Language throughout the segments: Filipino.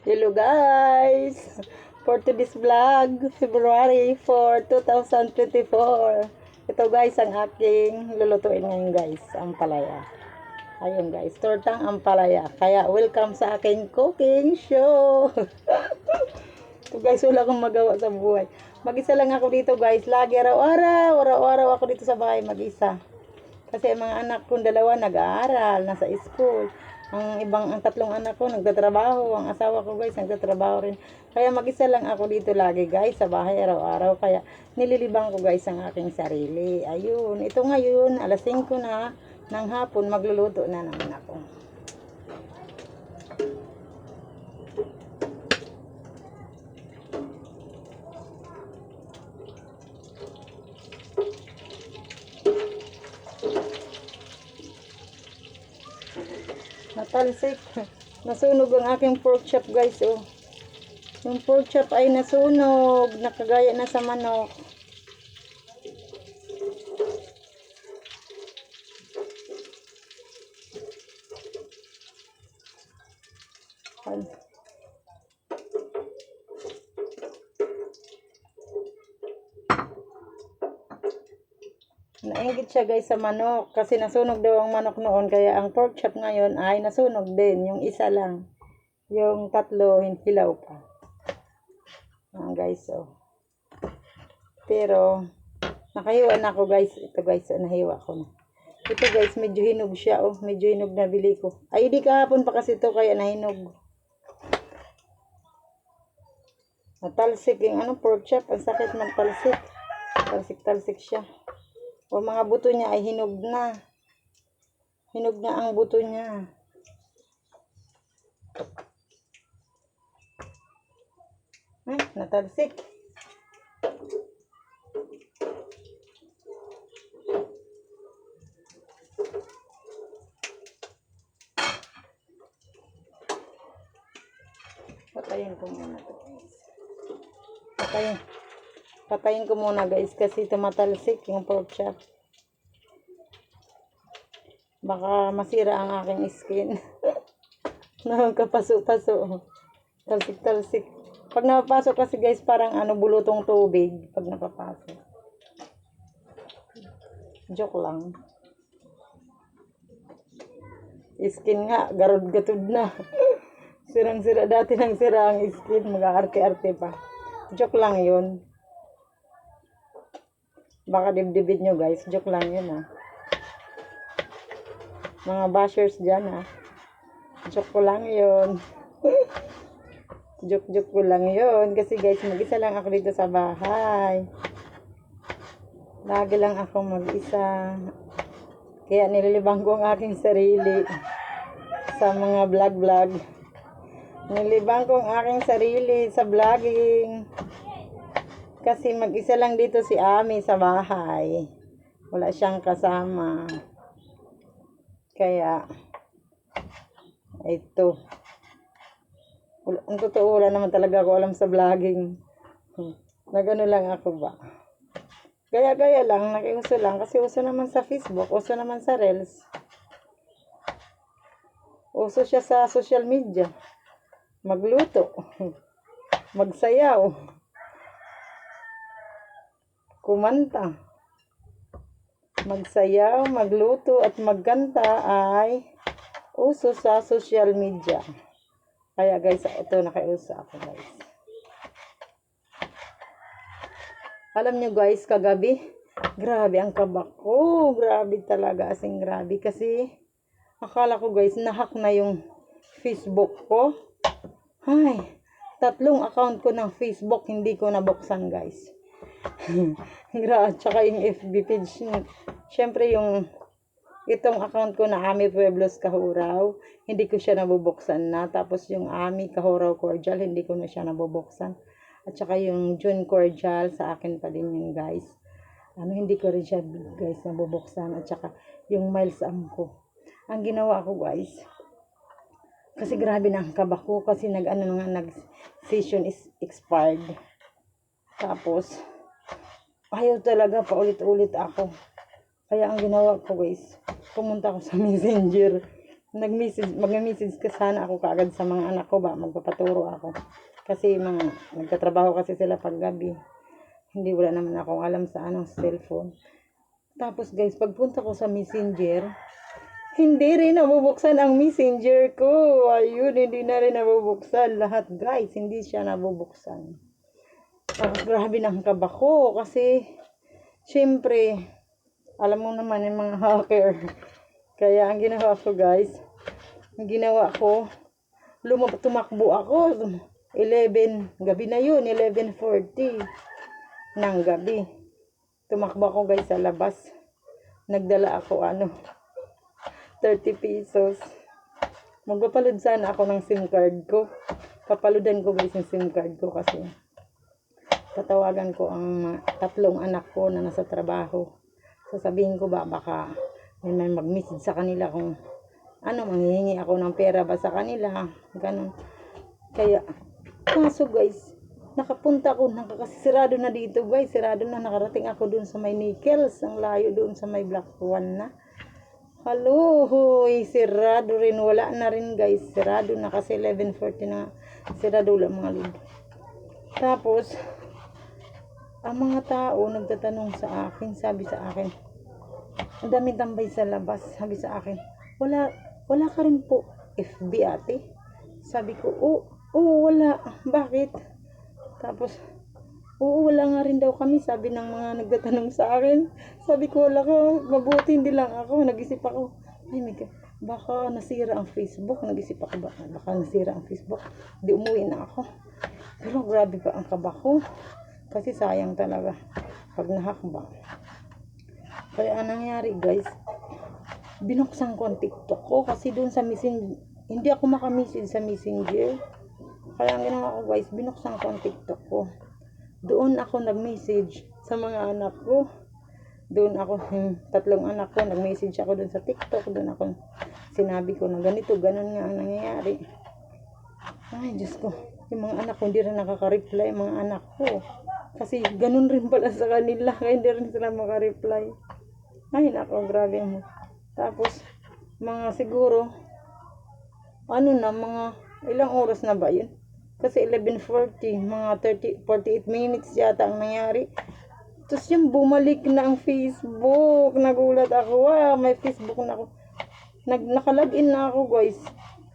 Hello guys! For today's vlog, February 4, 2024. Ito guys, ang aking lulutuin ngayon guys, ampalaya. Ayun guys, tortang ampalaya. Kaya welcome sa aking cooking show. Ito guys, wala akong magawa sa buhay. Mag-isa lang ako dito guys. Lagi araw-araw, araw-araw ako dito sa bahay mag-isa. Kasi ang mga anak kong dalawa nag-aaral, nasa school. Ang ibang, ang tatlong anak ko nagtatrabaho. Ang asawa ko guys, nagtatrabaho rin. Kaya mag-isa lang ako dito lagi guys, sa bahay araw-araw. Kaya nililibang ko guys ang aking sarili. Ayun, ito ngayon, alas 5 na ng hapon, magluluto na naman ako. Natalsik. Nasunog ang aking pork chop guys, oh. Yung pork chop ay nasunog. Nakagaya na sa manok. Ay. Nainggit siya guys sa manok. Kasi nasunog daw ang manok noon kaya ang pork chop ngayon ay nasunog din. Yung isa lang. Yung tatlo hilaw pa. Ah, guys oh. Pero nakahiwa na ako guys. Ito guys oh, nahiwa ko na. Ito guys medyo hinog siya oh. Medyo hinog na bili ko. Ay di kahapon pa kasi ito kaya nahinog. Natalsik yung ano pork chop. Ang sakit magtalsik talsik. Talsik siya o mga buto niya ay hinog na. Hinog na ang buto niya. Ay, natalsik. Patayin ko muna to guys. Patayin. Patayin ko muna guys kasi tumatalsik yung pork chop. Baka masira ang aking skin. Nakakapaso-paso. Talsik-talsik. Pag napapasok kasi guys parang ano bulutong tubig pag napapasok. Joke lang. Skin nga, garod-gatod na. Sirang-sira. Dati nang sira ang skin, mag-arte-arte pa. Joke lang yun. Baka dibdibid nyo guys. Joke lang yun ah. Mga bashers dyan ah. Joke ko lang yun. Joke-joke ko lang yun. Kasi guys, mag-isa lang ako dito sa bahay. Lagi lang ako mag-isa. Kaya nililibang ko ang aking sarili sa mga vlog-vlog. Nilibang ko ang aking sarili sa vlogging. Kasi mag-isa lang dito si Ami sa bahay. Wala siyang kasama. Kaya, ito. Wala, ang totoo, wala naman talaga ako alam sa vlogging. Nagano lang ako ba? Gaya-gaya lang, nakiuso lang. Kasi uso naman sa Facebook, uso naman sa Reels. Uso siya sa social media. Magluto. Magsayaw kumanta, magsayaw, magluto at magkanta ay uso sa social media. Kaya guys, ito nakiuso ako guys. Alam nyo guys, kagabi, grabe ang kabak ko. Grabe talaga, asing grabe. Kasi, akala ko guys, nahack na yung Facebook ko. Ay, tatlong account ko ng Facebook, hindi ko nabuksan guys. Gra, tsaka yung FB page. Siyempre yung itong account ko na Ami Pueblos Kahuraw, hindi ko siya nabubuksan na. Tapos yung Ami Kahuraw Cordial, hindi ko na siya nabubuksan. At saka yung June Cordial, sa akin pa din yun guys. Ano, hindi ko rin siya guys nabubuksan. At saka yung Miles Am ko. Ang ginawa ko guys, kasi grabe na ang kaba ko kasi nag ano nga nag session is expired. Tapos ayaw talaga paulit-ulit ako. Kaya ang ginawa ko guys, pumunta ako sa messenger. nag-message, mag-message ka sana ako kaagad sa mga anak ko ba, magpapaturo ako. Kasi mga, nagtatrabaho kasi sila pag gabi. Hindi wala naman akong alam sa anong cellphone. Tapos guys, pagpunta ko sa messenger, hindi rin nabubuksan ang messenger ko. Ayun, hindi na rin nabubuksan. Lahat guys, hindi siya nabubuksan. Tapos grabe ng kaba ko kasi, syempre, alam mo naman yung mga hacker. Kaya ang ginawa ko guys, ang ginawa ko, lumab tumakbo ako. 11, gabi na yun, 11.40 ng gabi. Tumakbo ako guys sa labas. Nagdala ako ano, 30 pesos. Magpapalod sana ako ng SIM card ko. Papaludan ko guys yung SIM card ko kasi tatawagan ko ang tatlong anak ko na nasa trabaho. Sasabihin ko ba baka may, may mag-message sa kanila kung ano, manghihingi ako ng pera ba sa kanila. Ganun. Kaya, kaso guys, nakapunta ko, nakakasirado na dito guys, sirado na, nakarating ako dun sa may nickels, ang layo dun sa may black one na. Halo, hoy, sirado rin, wala na rin guys, sirado na kasi 11.40 na, sirado lang mga lid. Tapos, ang mga tao nagtatanong sa akin, sabi sa akin, ang daming tambay sa labas, sabi sa akin, wala, wala ka rin po FB ate. Sabi ko, oo, oo, wala, bakit? Tapos, oo, wala nga rin daw kami, sabi ng mga nagtatanong sa akin. Sabi ko, wala ka, mabuti hindi lang ako, nag-isip ako, ay God, baka nasira ang Facebook, nag-isip ako, baka, baka nasira ang Facebook, di umuwi na ako. Pero grabe pa ang kaba ko, kasi sayang talaga, pag nahakbang. Kaya anong nangyari guys, binuksan ko ang TikTok ko kasi doon sa messenger, hindi ako makamessage sa messenger. Kaya ang ginawa ko guys, binuksan ko ang TikTok ko. Doon ako nag-message sa mga anak ko. Doon ako, yung tatlong anak ko, nag-message ako doon sa TikTok. Doon ako, sinabi ko na ganito, ganun nga ang nangyayari. Ay, Diyos ko. Yung mga anak ko, hindi rin nakaka-reply, mga anak ko. Kasi ganun rin pala sa kanila, kaya hindi rin sila maka-reply. Ay, nako, grabe mo. Tapos, mga siguro, ano na, mga ilang oras na ba yun? Kasi 11.40, mga 30, 48 minutes yata ang nangyari. Tapos yung bumalik na ang Facebook. Nagulat ako, wow, may Facebook na ako. Nag, nakalagin na ako, guys.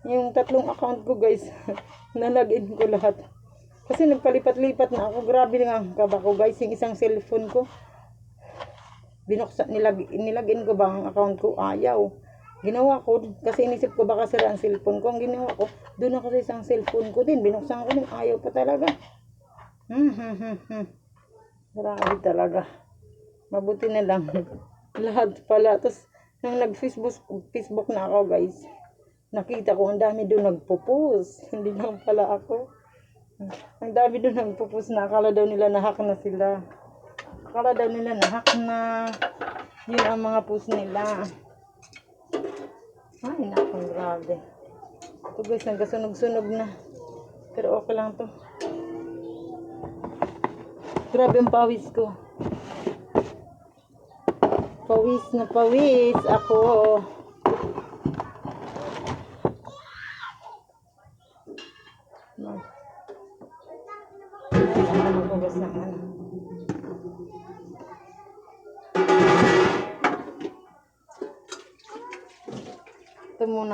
Yung tatlong account ko, guys. Nalagin ko lahat. Kasi nagpalipat-lipat na ako. Grabe nga ang kaba ko, guys. Yung isang cellphone ko, binuksan, nilag, nilagin ko ba ang account ko? Ayaw. Ginawa ko, kasi inisip ko baka sira ang cellphone ko. Ang ginawa ko, doon ako sa isang cellphone ko din. Binuksan ko din, ayaw pa talaga. Hmm, hmm, hmm. Grabe talaga. Mabuti na lang. Lahat pala. Tapos, nung nag-Facebook Facebook na ako, guys, nakita ko ang dami doon nagpo-post. Hindi lang pala ako. Ang dami doon nagpo-post na akala daw nila nahack na sila. Akala daw nila nahack na. Yun ang mga post nila. Ay, naku, grabe. Ito guys, nagkasunog-sunog na. Pero okay lang to. Grabe ang pawis ko. Pawis na pawis ako.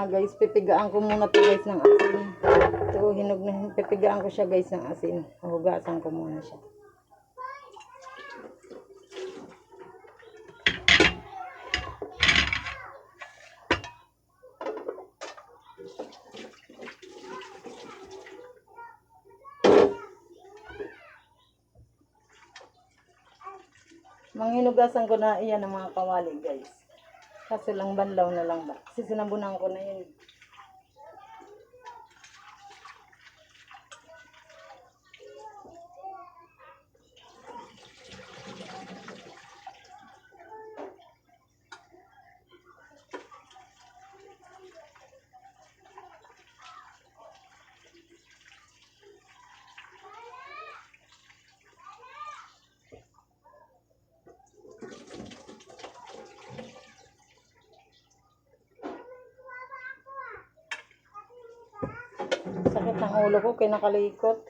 Muna guys, pipigaan ko muna to guys ng asin. Ito, hinog na, pipigaan ko siya guys ng asin. Hugasan ko muna siya. Manghinugasan ko na iyan ang mga kawali guys. Kasi lang banlaw na lang ba? Kasi sinabunan ko na yun. Ulo ko, kinakalikot.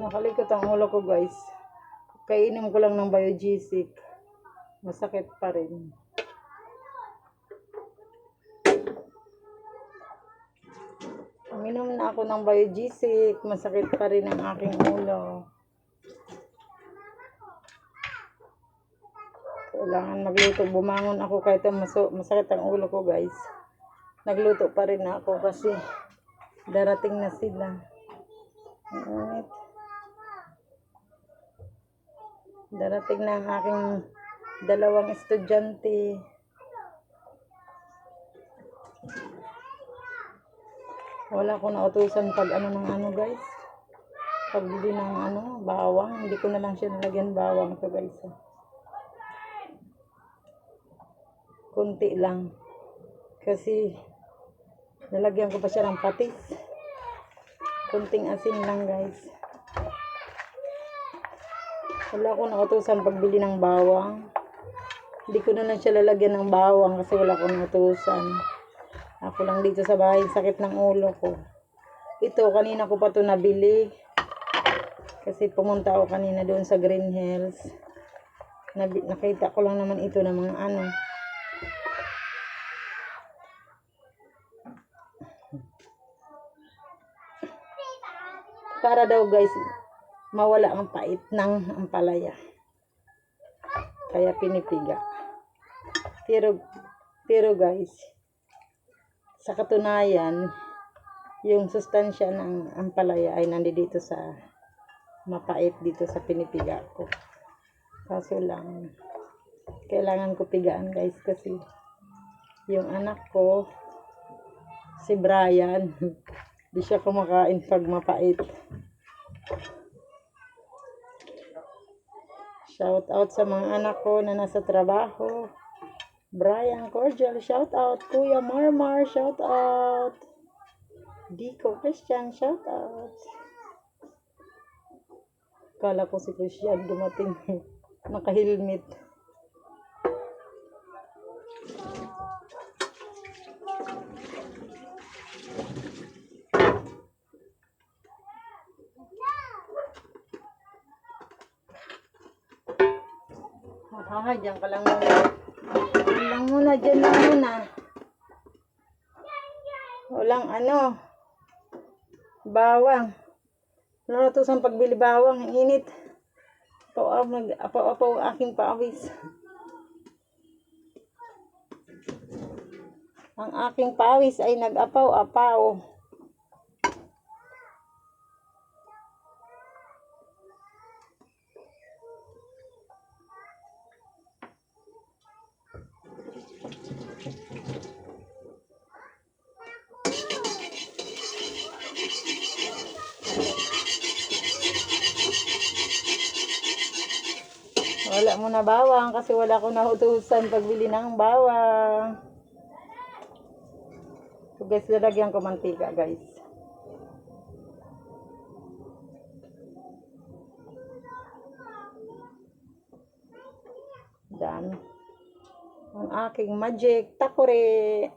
Nakalikot ang ulo ko guys. Kainom ko lang ng biogesic. Masakit pa rin. Na ako ng biogesic. Masakit pa rin ang aking ulo. Kailangan magluto. Bumangon ako kahit maso, masakit ang ulo ko guys. Nagluto pa rin ako kasi darating na sila. Init. Darating na ang aking dalawang estudyante. Wala ko nautusan pag ano ng ano guys. Pagbili ng ano, bawang. Hindi ko na lang siya nalagyan bawang to guys. oh. Kunti lang. Kasi nalagyan ko pa siya ng patis. Kunting asin lang guys. Wala ko nautusan pagbili ng bawang. Hindi ko na lang siya lalagyan ng bawang kasi wala ko nautusan. Ako lang dito sa bahay, sakit ng ulo ko. Ito, kanina ko pa to nabili. Kasi pumunta ako kanina doon sa Green Hills. Nabi, nakita ko lang naman ito ng mga ano. Para daw guys, mawala ang pait ng ampalaya. Kaya pinipiga. Pero, pero guys, sa katunayan, yung sustansya ng ampalaya ay nandito sa mapait dito sa pinipiga ko. Kaso lang, kailangan ko pigaan guys kasi yung anak ko, si Brian, di siya kumakain pag mapait. Shout out sa mga anak ko na nasa trabaho. Brian Cordial, shout out. Kuya Marmar, shout out. Dico Christian, shout out. Kala ko si Christian dumating. Naka-helmet. Ah, diyan ka lang muna. Lang muna, diyan lang muna. Walang ano. Bawang. Ano na to sa pagbili bawang? Ang init. Apaw, mag, apaw, apaw, aking pawis. Ang aking pawis ay nag-apaw-apaw. Bawang kasi wala ko nautusan pagbili ng bawang. So guys, lalagyan ko mantika guys. Dami. Ang aking magic takore.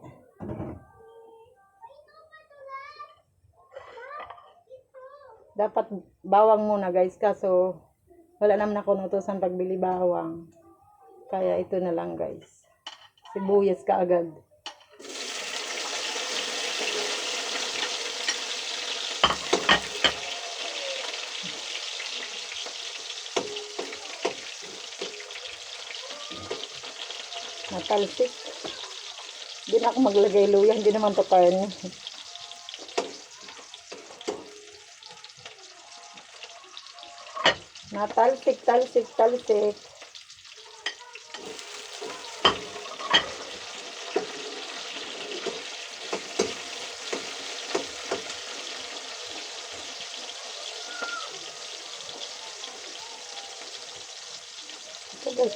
Dapat bawang muna guys kaso wala naman ako nutusan pagbili bawang. Kaya ito na lang guys. Sibuyas ka agad. Natalsik. Hindi na ako maglagay luya. Hindi naman to karne. Natalsik, talsik, talsik.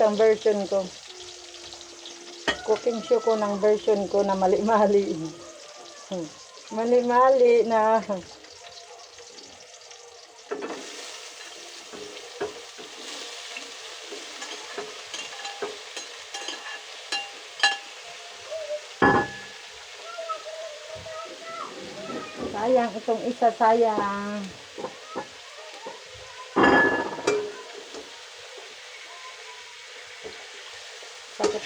ang version ko. Cooking show ko ng version ko na mali-mali. Hmm. Mali-mali na. Sayang itong isa sayang.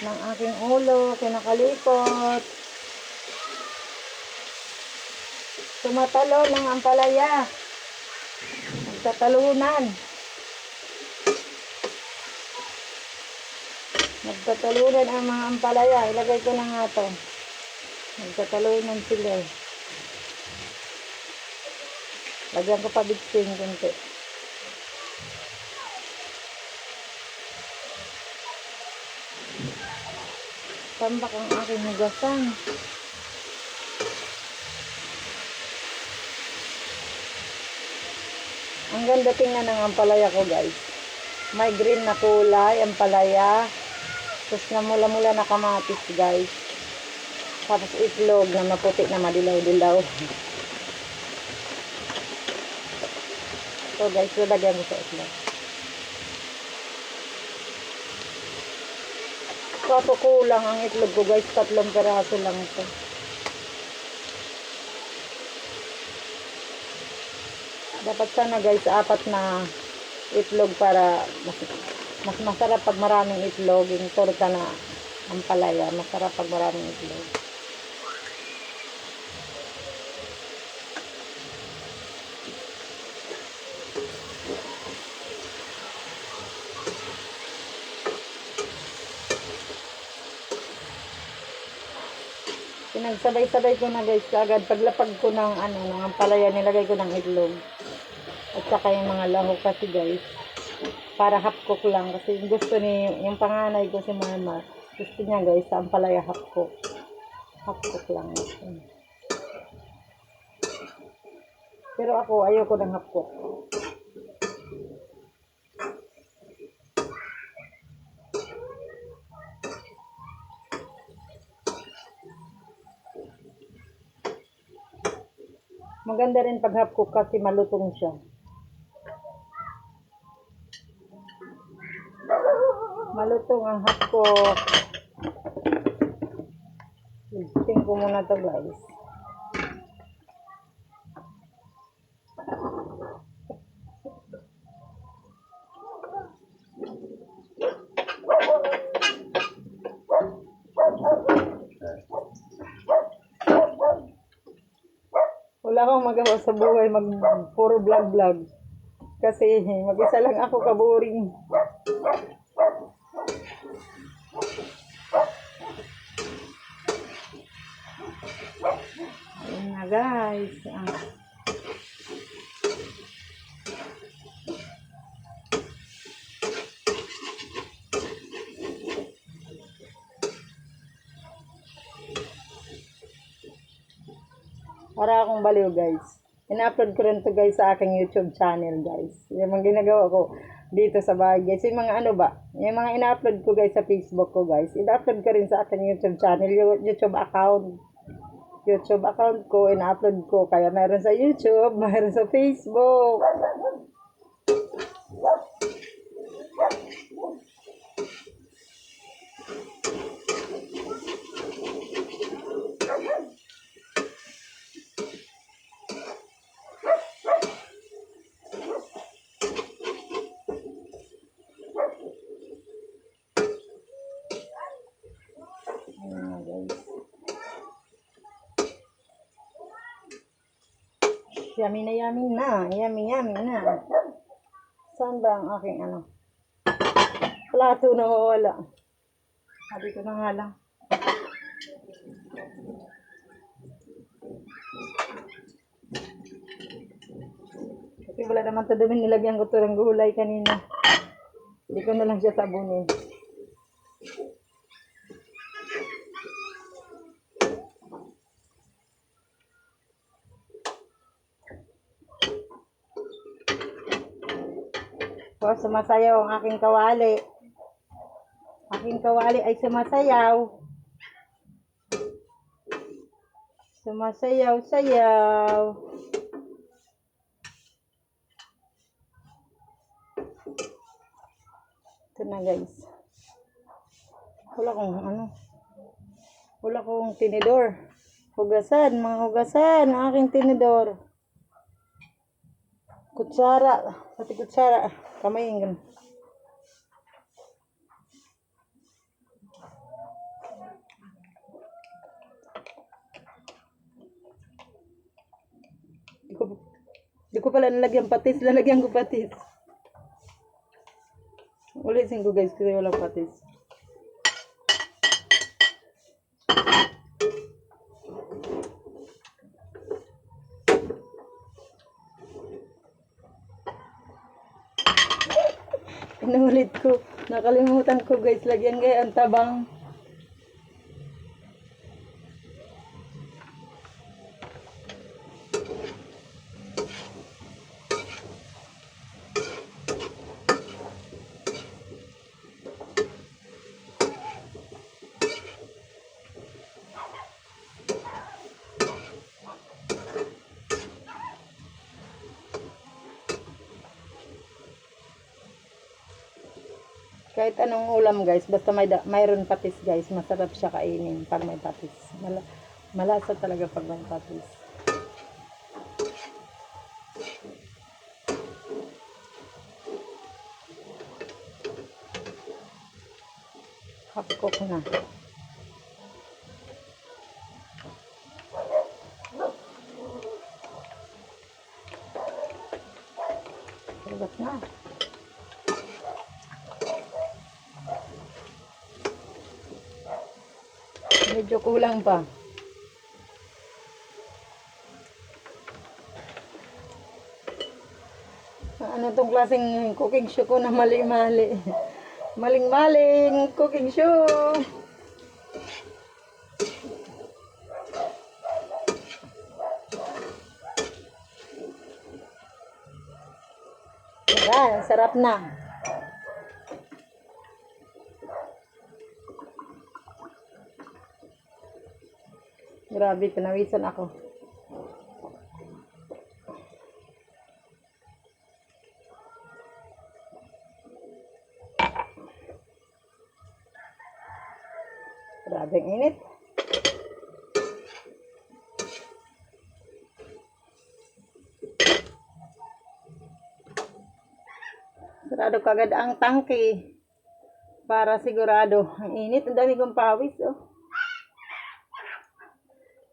Ng aking ulo, kinakalikot. Tumatalo ng ampalaya. Nagtatalunan. Nagtatalunan ang mga ampalaya. Ilagay ko na nga to. Nagtatalunan sila. Lagyan ko pa bitsin kunti. Tambak ang aking hugasan. Ang ganda tingnan ng ampalaya ko guys. May green na kulay, ampalaya. Tapos namula-mula na kamatis guys. Tapos itlog na maputi na madilaw-dilaw. So guys, lalagyan ko sa itlog. Kaso kulang ang itlog ko guys, tatlong peraso lang ito. Dapat sana guys, apat na itlog para mas, mas masarap pag maraming itlog. Yung torta na ang palaya, masarap pag maraming itlog. Pinagsabay-sabay ko na guys agad. Paglapag ko ng ano, ng ampalaya, nilagay ko ng itlog. At saka yung mga lahok kasi guys. Para half cook lang. Kasi gusto ni, yung panganay ko si mama, gusto niya guys, sa ampalaya half cook. Half cook lang. Pero ako, ayoko ng half cook. Maganda rin pag half cook kasi malutong siya. Malutong ang half cook. Listing ko muna to guys. Magawa sa buhay, mag puro vlog vlog. Kasi mag-isa lang ako kaboring. Ayun na guys. Ah. Para akong baliw guys. Ina-upload ko rin to guys sa aking YouTube channel guys. Yung mga ginagawa ko dito sa bahay guys. Yung mga ano ba? Yung mga ina-upload ko guys sa Facebook ko guys. Ina-upload ko rin sa aking YouTube channel. Yung YouTube account. YouTube account ko, ina-upload ko. Kaya meron sa YouTube, meron sa Facebook. Yummy na yummy na. Yummy yummy na. Saan ba ang aking ano? Plato na wala. Sabi ko na nga lang. Kasi wala naman to dumi nilagyan ko to ng gulay kanina. Hindi ko na lang siya sabunin. O, sumasayaw ang aking kawali. Aking kawali ay sumasayaw. Sumasayaw, sayaw. Ito na guys. Wala kong ano. Wala kong tinidor. Hugasan, mga hugasan, aking tinidor. Kutsara, pati kutsara, kamay yung. Di ko, di ko pala nalagyan patis, lalagyan ko patis. Ulitin ko guys, kasi walang patis. Inulit ko. Nakalimutan ko guys. Lagyan kayo ang tabang. Kahit anong ulam guys, basta may da- mayroon patis guys, masarap siya kainin pag may patis. Mala- malasa talaga pag may patis. Half-cook na. Kulang pa. Ano tong klaseng cooking show ko na mali-mali? Maling-maling cooking show. Yan, sarap na. Grabe, pinawisan ako. Grabe ang init. Sarado kagad ang tangke. Para sigurado. Ang init. Ang dami kong pawis. Oh.